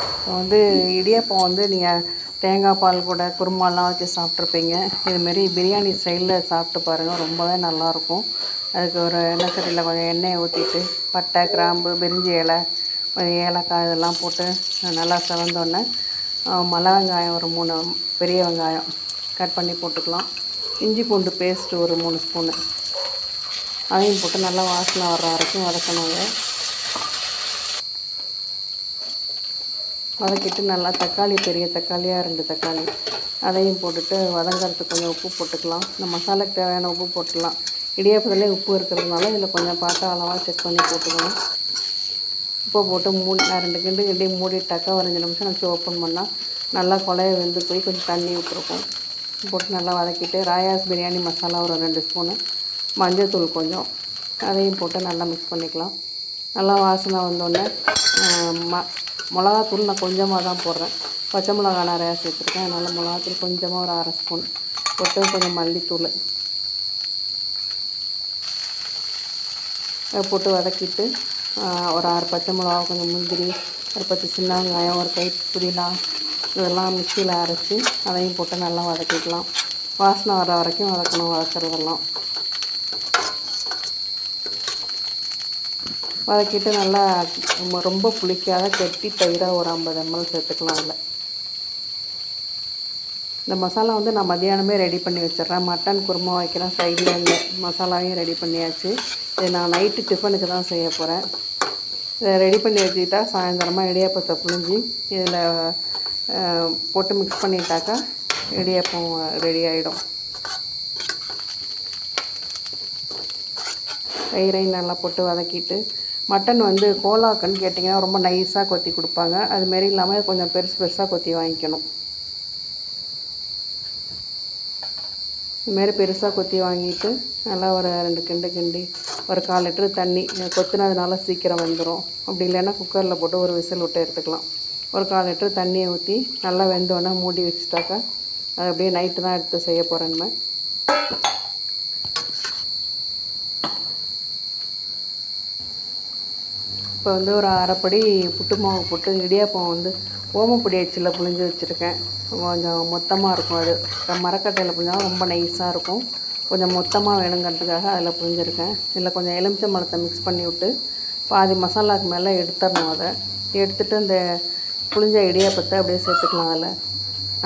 இப்போ வந்து இடியாப்பம் வந்து நீங்கள் தேங்காய் பால் கூட குருமாலாம் வச்சு சாப்பிட்ருப்பீங்க. இதுமாரி பிரியாணி ஸ்டைலில் சாப்பிட்டு பாருங்கள் ரொம்பவே நல்லாயிருக்கும் அதுக்கு ஒரு எண்ணெய் சட்டியில் கொஞ்சம் எண்ணெயை ஊற்றிட்டு பட்டை கிராம்பு பிரிஞ்சி இலை கொஞ்சம் ஏலக்காய் இதெல்லாம் போட்டு நல்லா செவந்தோடனே மலை வெங்காயம் ஒரு மூணு பெரிய வெங்காயம் கட் பண்ணி போட்டுக்கலாம். இஞ்சி பூண்டு பேஸ்ட்டு ஒரு மூணு ஸ்பூனு. அதையும் போட்டு நல்லா வாசனை வர்ற வரைக்கும் வதக்கணுங்க வதக்கிட்டு நல்லா தக்காளி பெரிய தக்காளியாக ரெண்டு தக்காளி. அதையும் போட்டுட்டு வதங்கறதுக்கு கொஞ்சம் உப்பு போட்டுக்கலாம். இந்த மசாலாக்கு தேவையான உப்பு போட்டுக்கலாம். இடியாப்பத்திலே உப்பு இருக்கிறதுனால இதில் கொஞ்சம் பார்த்து அளவாக செக் பண்ணி போட்டுக்கணும் உப்பை போட்டு மூ நான் ரெண்டு கிண்டு கிண்டி மூடிட்டாக்கா ஒரு அஞ்சு நிமிஷம் வச்சு ஓப்பன் பண்ணால் நல்லா குழைய வெந்து போய் கொஞ்சம் தண்ணி விட்டுருக்கும் போட்டு நல்லா வதக்கிட்டு ராயாஸ் பிரியாணி மசாலா ஒரு ரெண்டு ஸ்பூனு மஞ்சள்தூள் கொஞ்சம். அதையும் போட்டு நல்லா மிக்ஸ் பண்ணிக்கலாம். நல்லா வாசனை வந்தோடனே ம மிளகாத்தூள் நான் கொஞ்சமாக தான் போடுறேன். பச்சை மிளகா நிறையா சேர்த்துருக்கேன் அதனால் மிளகாத்தூள் கொஞ்சமாக ஒரு அரை ஸ்பூன். போட்டு கொஞ்சம் மல்லித்தூள். அதை போட்டு வதக்கிட்டு ஒரு ஆறு பச்சை மிளகா கொஞ்சம் முந்திரி ஒரு பத்து சின்ன வெங்காயம் ஒரு கை புதினா இதெல்லாம் மிக்சியில் அரைச்சி அதையும் போட்டு நல்லா வதக்கிக்கலாம். வாசனை வர வரைக்கும் வதக்கணும் வதக்கிறதெல்லாம். வதக்கிட்டு நல்லா ரொம்ப ரொம்ப புளிக்காத கெட்டி தயிராக ஒரு ஐம்பது எம்எல் சேர்த்துக்கலாம் அதில். இந்த மசாலா வந்து நான் மதியானமே ரெடி பண்ணி வச்சிடுறேன். மட்டன் குருமா வைக்கிறேன். சைடில் இந்த மசாலாவையும் ரெடி பண்ணியாச்சு. இதை நான் நைட்டு டிஃபனுக்கு தான் செய்ய போகிறேன் இதை ரெடி பண்ணி வச்சுக்கிட்டா சாயந்தரமாக இடியாப்பத்தை புழிஞ்சி இதில் போட்டு மிக்ஸ் பண்ணிட்டாக்கா இடியாப்பம் ரெடி ஆகிடும் தயிரையும் நல்லா போட்டு வதக்கிட்டு மட்டன் வந்து கோலாக்குன்னு கேட்டிங்கன்னா ரொம்ப நைஸாக கொத்தி கொடுப்பாங்க. அதுமாரி இல்லாமல் கொஞ்சம் பெருசு பெருசாக கொத்தி வாங்கிக்கணும். இதுமாரி பெருசாக கொத்தி வாங்கிட்டு நல்லா ஒரு ரெண்டு கிண்டு கிண்டி ஒரு கால் லிட்டரு தண்ணி கொத்தினதுனால சீக்கிரம் வெந்துடும் அப்படி இல்லைன்னா குக்கரில் போட்டு ஒரு விசில் விட்டு எடுத்துக்கலாம். ஒரு கால் லிட்டரு தண்ணியை ஊற்றி நல்லா வெந்தோடனே மூடி வச்சுட்டாக்கா அது அப்படியே நைட்டு தான் எடுத்து செய்ய போகிறேன்னு இப்போ வந்து ஒரு அரைப்படி புட்டு மாவு போட்டு இடியாப்பம் வந்து ஓமப்பொடி அச்சில் புழிஞ்சு வச்சுருக்கேன். கொஞ்சம் மொத்தமாக இருக்கும் அது. மரக்கட்டையில் புழிஞ்சாலும் ரொம்ப நைஸாக இருக்கும். கொஞ்சம் மொத்தமாக வேணுங்கிறதுக்காக அதில் புழிஞ்சிருக்கேன். இதில் கொஞ்சம் எலுமிச்சை மரத்தை மிக்ஸ் பண்ணி விட்டு பாதி மசாலாவுக்கு மேலே எடுத்துடணும் அதை. எடுத்துகிட்டு இந்த புழிஞ்ச இடியாப்பத்தை அப்படியே சேர்த்துக்கலாம் அதில்.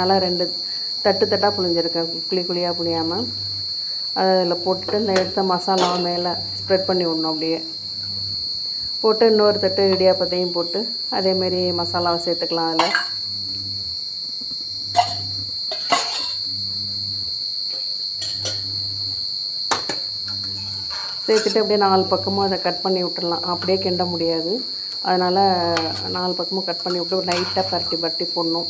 நல்லா ரெண்டு தட்டு தட்டாக புழிஞ்சிருக்கேன். குழி குழியாக புழியாமல் அதை அதில் போட்டுட்டு இந்த எடுத்த மசாலாவை மேலே ஸ்ப்ரெட் பண்ணி விடணும் அப்படியே. போட்டு இன்னொரு தட்டு இடியாப்பத்தையும் போட்டு அதேமாரி மசாலாவை சேர்த்துக்கலாம் அதில். சேர்த்துட்டு அப்படியே நாலு பக்கமும் அதை கட் பண்ணி விட்டுடலாம். அப்படியே கிண்ட முடியாது. அதனால் நாலு பக்கமும் கட் பண்ணி விட்டு லைட்டாக பரட்டி பரட்டி போடணும்.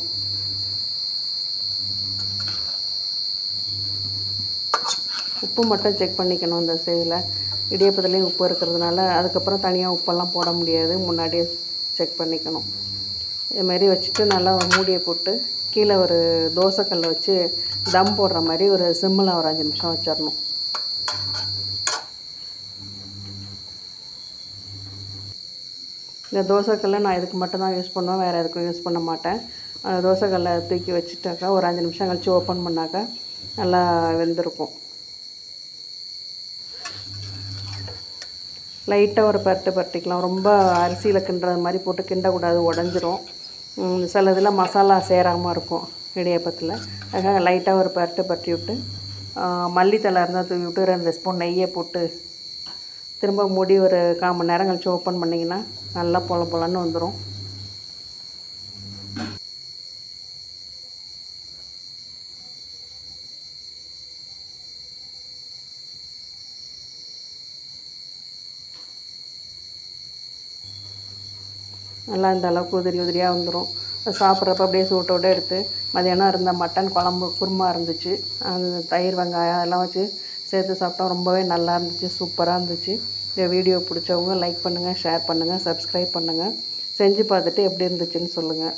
உப்பு மட்டும் செக் பண்ணிக்கணும் இந்த சைடில் இடியப்பத்துலேயும் உப்பு இருக்கிறதுனால அதுக்கப்புறம் தனியாக உப்பெல்லாம் போட முடியாது. முன்னாடியே செக் பண்ணிக்கணும். இதுமாரி வச்சுட்டு நல்லா மூடியை போட்டு கீழே ஒரு தோசைக்கல்லை வச்சு தம் போடுற மாதிரி ஒரு சிம்மில் ஒரு அஞ்சு நிமிஷம் வச்சிடணும். இந்த தோசைக்கல்லை நான் இதுக்கு மட்டும்தான் யூஸ் பண்ணுவேன். வேறு எதுக்கும் யூஸ் பண்ண மாட்டேன். அந்த தோசைக்கல்லை தூக்கி வச்சுட்டாக்கா ஒரு அஞ்சு நிமிஷம் கழிச்சு ஓப்பன் பண்ணாக்கா நல்லா வெந்திருக்கும். லைட்டாக ஒரு பரட்டு பரட்டிக்கலாம் ரொம்ப அரிசியில் கிண்டுறது மாதிரி போட்டு கிண்டக்கூடாது உடஞ்சிரும். சில இதில் மசாலா சேராமல் இருக்கும் இடியாப்பத்தில். அதுக்காக லைட்டாக ஒரு பரட்டு பரட்டி விட்டு மல்லித்தலை இருந்தால் தூவி விட்டு ரெண்டு ஸ்பூன் நெய்யை போட்டு திரும்ப மூடி ஒரு கால் மணி நேரம் கழிச்சு ஓப்பன் பண்ணிங்கன்னா நல்லா பொல பொலன்னு வந்துடும் நல்லா இந்த அளவுக்கு உதிரி உதிரியாக வந்துடும் சாப்பிட்றப்ப அப்படியே சூட்டோடு எடுத்து மதியானம் இருந்த மட்டன் குழம்பு குருமா இருந்துச்சு. அந்த தயிர் வெங்காயம் அதெல்லாம் வச்சு சேர்த்து சாப்பிட்டோம் ரொம்பவே நல்லா இருந்துச்சு சூப்பராக இருந்துச்சு. இந்த வீடியோ பிடிச்சவங்க லைக் பண்ணுங்கள் ஷேர் பண்ணுங்கள் சப்ஸ்கிரைப் பண்ணுங்கள் செஞ்சு பார்த்துட்டு எப்படி இருந்துச்சுன்னு சொல்லுங்கள்